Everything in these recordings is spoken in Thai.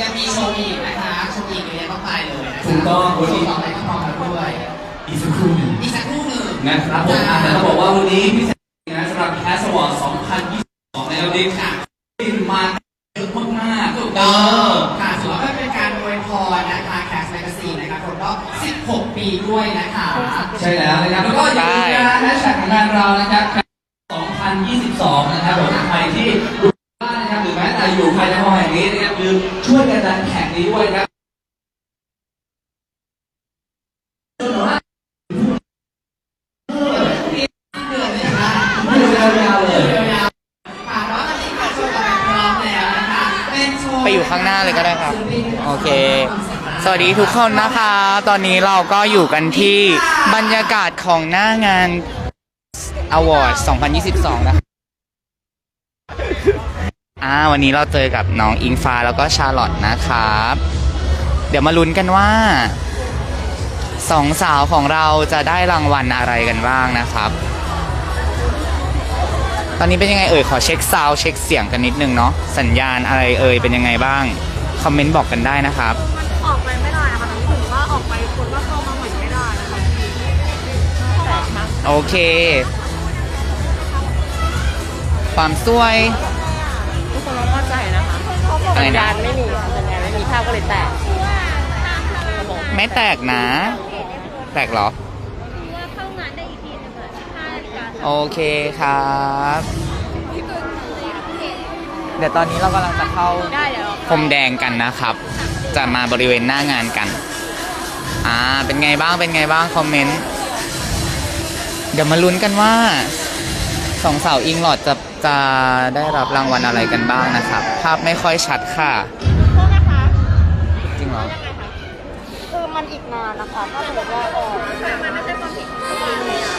ยังมีโชว์อีกนะคะโชว์อีกเยอะแยะมากมายเลยนะคะถูกต้องโชว์ต่อไปก็พร้อมแล้วด้วย อีกสักครู่หนึ่งอีกสักครู่หนึ่งนะครับผมอะแต่ต้องบอกว่าวันนี้พิเศษนะสำหรับแคสวอร์ด2022ในวันนี้ค่ะมาเยอะมากๆถูกเอต้อง อค่ะถือว่าเป็นการอวยพรนะคะแคสแมกกาซีนนะคะครบรอบ16 ปีด้วยนะคะใช่แล้วนะครับแล้วก็อย่าลืมนะแฮชแท็กของงานเรานะครับ 2022 นะครับผมใครที่ดูบ้านนะครับหรือแม้แต่อยู่ภายในห้องแห่งนี้นะครับ คือช่วยกันดันแข่งนี้ด้วยนว่คือนเลยนะคะไม่ยาวเลยยาวๆค่ะแล้วตอนนี้ค่ะโชว์ต่อไปพร้อมแล้วนะคะเป็นโชว์ไปอยู่ข้างหน้าเลยก็ได้ครับ โอเค สวัสดีทุกคนนะคะ ตอนนี้เราก็อยู่กันที่บรรยากาศของหน้างาน Award 2022 นะครับ อ่าวันนี้เราเจอกับน้องอิงฟ้าแล้วก็ชาลอตนะครับ เดี๋ยวมาลุ้นกันว่าสองสาวของเราจะได้รางวัลอะไรกันบ้างนะครับ ตอนนี้เป็นยังไงเอ่ยขอเช็คซาวด์เช็คเสียงกันนิดนึงเนาะสัญญาณอะไรเอ่ยเป็นยังไงบ้าง คอมเมนต์บอกกันได้นะครับ มันออกไปไม่ได้อะค่ะถึงว่าออกไปคนก็เข้ามาใหม่ไม่ได้นะคะแต่นะโอเค ความสวย อะไรสัญนะญาณไม่มีค่ะสัญญาณไม่มีภาพก็เลยแตกไม่แตกนะ แตกเหรอโอเคครับ เดี๋ยวตอนนี้เรากำลังจะเข้าได้เดี๋ยว พรมแดงกันนะครับ จะมาบริเวณหน้างานกัน อ่า เป็นไงบ้าง เป็นไงบ้าง คอมเมนต์ เดี๋ยวมาลุ้นกันว่าสองสาวอิงหลอดจะ จะได้รับรางวัลอะไรกันบ้างนะครับ ภาพไม่ค่อยชัดค่ะ โทษนะคะจริงเหรอยังไงคะคือมันอีกนานนะคะ ถ้าสมมติว่าออกมันไม่ใช่ความผิดของเราเลยอะ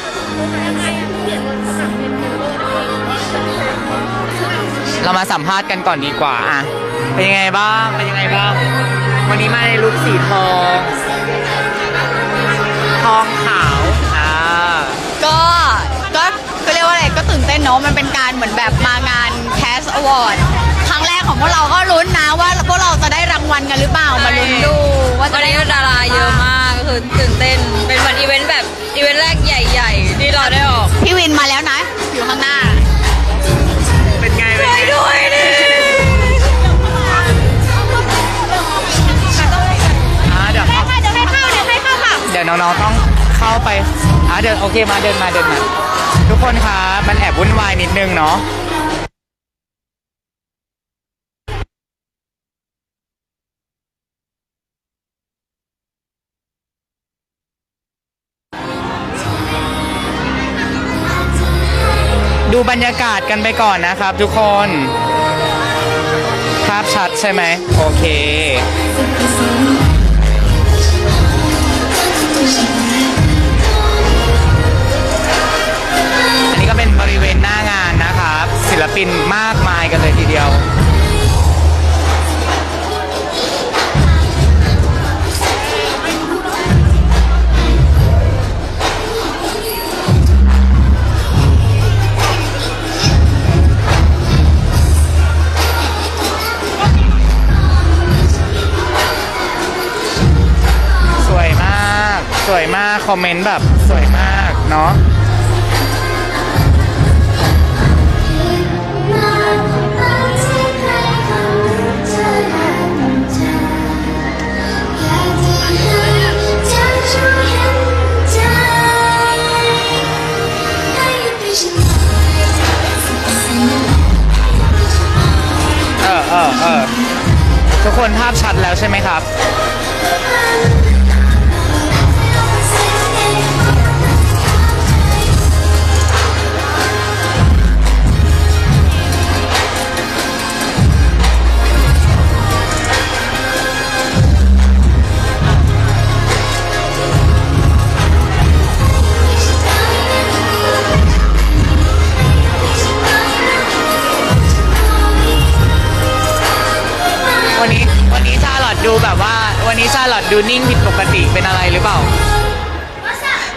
ยังไงอะเปลี่ยนบนสนามเป็นฟิลเลอร์ได้เรามาสัมภาษณ์กันก่อนดีกว่าอะเป็นยังไงบ้าง เป็นยังไงบ้าง วันนี้มาในลุคสีทอง พวกเราก็ลุ้นนะว่าพวกเราจะได้รางวัลกันหรือเปล่ามาลุ้นดูว่าจะวันได้นี้ดาราเยอะมากคือตื่นเต้น เป็นเหมือนอีเวนต์แบบอีเวนต์แรกใหญ่ๆ ที่เราได้ออกพี่วินมาแล้วนะ อยู่ข้างหน้า เป็นไงเป็นไงด้วยดิอ่าเดี๋ยวเดี๋ยวให้เข้าเดี๋ยวให้เข้าค่ะเดี๋ยวน้องๆต้องเข้าไปอ่าเดินโอเคมาเดินมาเดินมาทุกคนครับมันแอบวุ่นวายนิดนึงเนาะ บรรยากาศกันไปก่อนนะครับทุกคน ภาพชัดใช่ไหม โอเค คอมเมนต์แบบสวยมากเนาะ ดูแบบว่าวันนี้ชาลอตดูนิ่งผิดปกติเป็นอะไรหรือเปล่า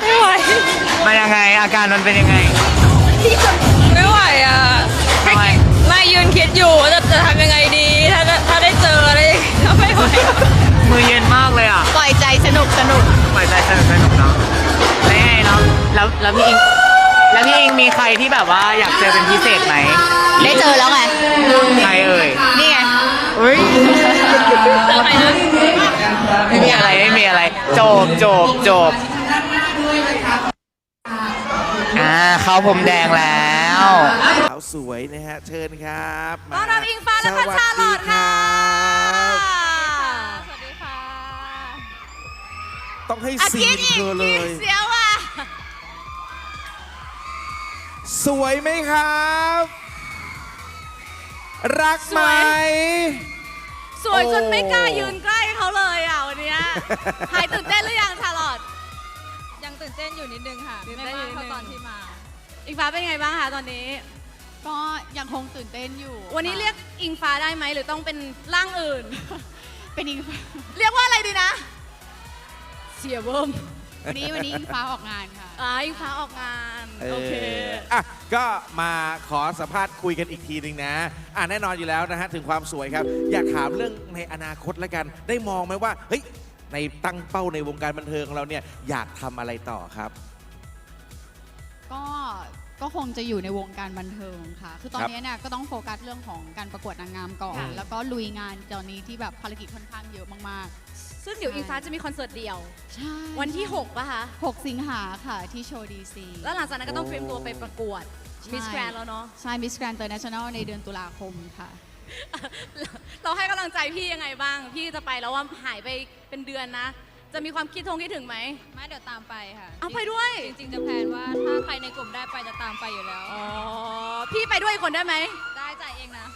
ไม่ไหว มันยังไงอาการมันเป็นยังไง ไม่ไหวอะทำไม ไม่ยืนคิดอยู่ว่าจะจะทำยังไงดี ถ้าถ้าได้เจออะไรอย่ไม่ไหว มือเย็นมากเลยอะปล่อยใจสนุกสนุกปล่อยใจสนุกสนุกเนาะไม่ไงเนาะแล้วแล้วพี่อิงแล้วพี่อิงมีใครที่แบบว่าอยากเจอเป็นพิเศษไหม ได้เจอแล้วไง จบจบจบอ่าเขาผมแดงแล้วสาวสวยนะฮะ เชิญครับต้อนรับอิงฟ้าและพัชชาลอดค่ะสวัสดีครับสวัสดีค่ะ ต้องให้อะซีกินนอีกเธอเลกินยเสียวอะสวยไหมครับ รักไหม สวยจนโอ้ไม่กล้ายืนใกล้เขาเลยอะวันเนี้ย หายตื่นเต้นหรือยังชาลอตยังตื่นเต้นอยู่นิดนึงค่ะตื่นไม่เต้นอยู่มากนิดนึงเท่าตอนที่มา อิงฟ้าเป็นไงบ้างคะตอนนี้ ก็ยังคงตื่นเต้นอยู่วันนี้ค่ะเรียกอิงฟ้าได้ไหมหรือต้องเป็นร่างอื่น เป็นอิงฟ้าเรียกว่าอะไรดีนะ เสียเบิ่มวันนี้วันนี้อิงฟ้าออกงานค่ะ อ่าอิงฟ้าออกงานโอเค อะก็มาขอสัมภาษณ์คุยกันอีกทีหนึ่งนะอะแน่นอนอยู่แล้วนะฮะ ถึงความสวยครับ อยากถามเรื่องในอนาคตแล้วกัน ได้มองไหมว่า เฮ้ย ในตั้งเป้าในวงการบันเทิงของเราเนี่ยอยากทำอะไรต่อครับ ก็ก็คงจะอยู่ในวงการบันเทิงค่ะ คือตอนครับนี้เนี่ยก็ต้องโฟกัสเรื่องของการประกวดนางงามก่อน ค่ะ แล้วก็ลุยงานตอนนี้ที่แบบภารกิจค่อนข้างเยอะมากซึ่งเดี๋ยวอิงฟ้าจะมีคอนเสิร์ตเดี่ยว ๆ ใช่วันที่ 6 ป่ะคะ 6 สิงหาค่ะที่โชว์ดีซี แล้วหลังจากนั้นก็ต้องเตรียมตัวไปประกวดใช่ มิสแกรนแล้วเนาะ ใช่มิสแกรนเตอร์เนชั่นแนลในเดือนตุลาคมค่ะ เราให้กำลังใจพี่ยังไงบ้าง พี่จะไปแล้วว่าหายไปเป็นเดือนนะ จะมีความคิดทงคิดถึงไหม ไม่เดี๋ยวตามไปค่ะเอาไปด้วย จริงๆจะแพลนว่าถ้าใครในกลุ่มได้ไปจะตามไปอยู่แล้ว อ๋อ พี่ไปด้วยอีกคนได้ไหม ได้จ่ายเองนะ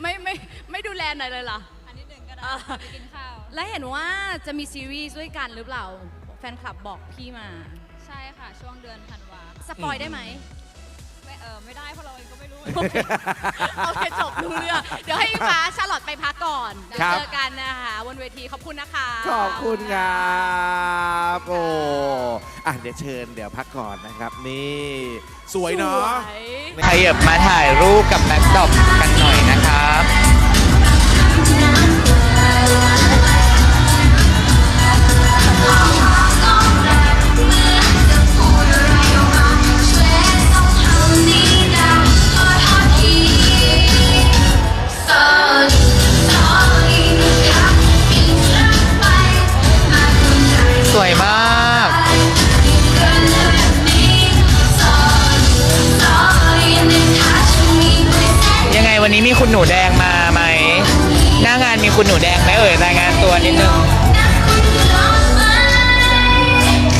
ไม่ไม่ไม่ดูแลหน่อยเลยเหรอ อันนี้หนึ่งก็ได้อ่าไปกินข้าว และเห็นว่าจะมีซีรีส์ด้วยกันหรือเปล่า แฟนคลับบอกพี่มา ใช่ค่ะ ช่วงเดือนธันวา สปอยได้ไหม ไม่เออไม่ได้เพราะเราเองก็ไม่รู้ โอเคจบรู้เรื่องเดี๋ยวให้อิงฟ้าชาลอตไปพักก่อนเดี๋ยวครับ เจอกันนะคะบนเวทีขอบคุณนะคะ ขอบคุณครับโอ้อะเดี๋ยวเชิญเดี๋ยวพักก่อนนะครับ นี่ สวยเนาะ สวย ขยับมาถ่ายรูปกับแม็กดอปกันหน่อยนะครับส วันนี้มีคุณหนูแดงมาไหม หน้างานมีคุณหนูแดงไหมเอ่ยรายงานตัวนิดนึง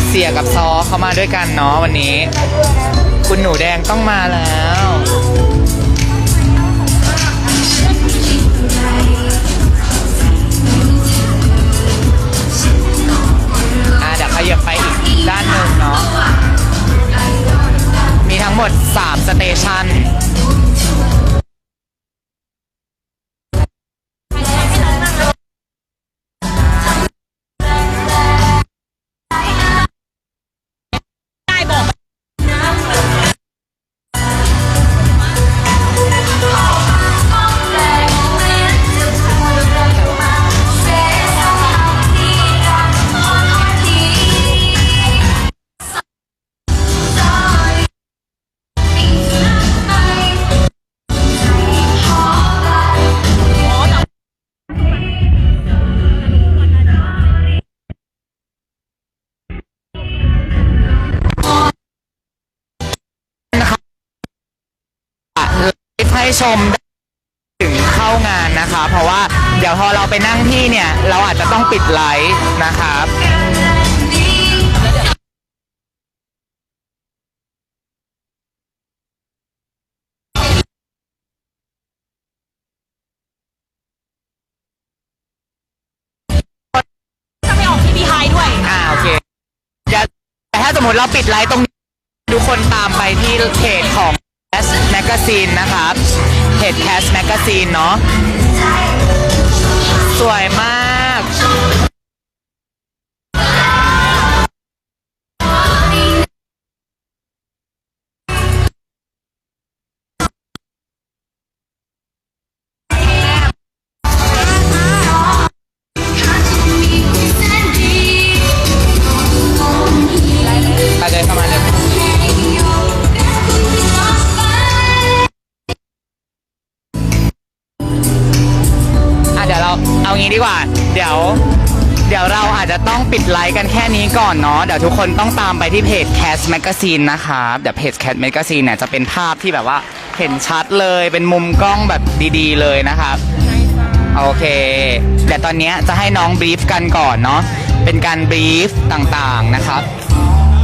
เสียกับซอเข้ามาด้วยกันเนาะวันนี้ คุณหนูแดงต้องมาแล้วอะเดี๋ยวขยับไปอีกด้านหนึ่งเนาะ มีทั้งหมด 3 สเตชัน ชมถึงเข้างานนะคะ เพราะว่าเดี๋ยวพอเราไปนั่งที่เนี่ย เราอาจจะต้องปิดไลฟ์นะครับจะไปออกทีวีไฮด้วยอ่าโอเคเดี๋ยวแต่ถ้าสมมติเราปิดไลฟ์ตรงนี้ทุกคนตามไปที่เพจของ แคสแมกกาซีนนะครับเพจแคสแมกกาซีนเนาะ สวยมาก ดีกว่า เดี๋ยว เดี๋ยวเราอาจจะต้องปิดไลฟ์กันแค่นี้ก่อนเนาะ เดี๋ยวทุกคนต้องตามไปที่เพจ Cast Magazine นะครับ เดี๋ยวเพจ Cast Magazine เนี่ยจะเป็นภาพที่แบบว่าเห็นชัดเลย เป็นมุมกล้องแบบดีๆ เลยนะครับ โอเคเดี๋ยวตอนเนี้ยจะให้น้องบรีฟกันก่อนเนาะ เป็นการบรีฟต่างๆนะครับ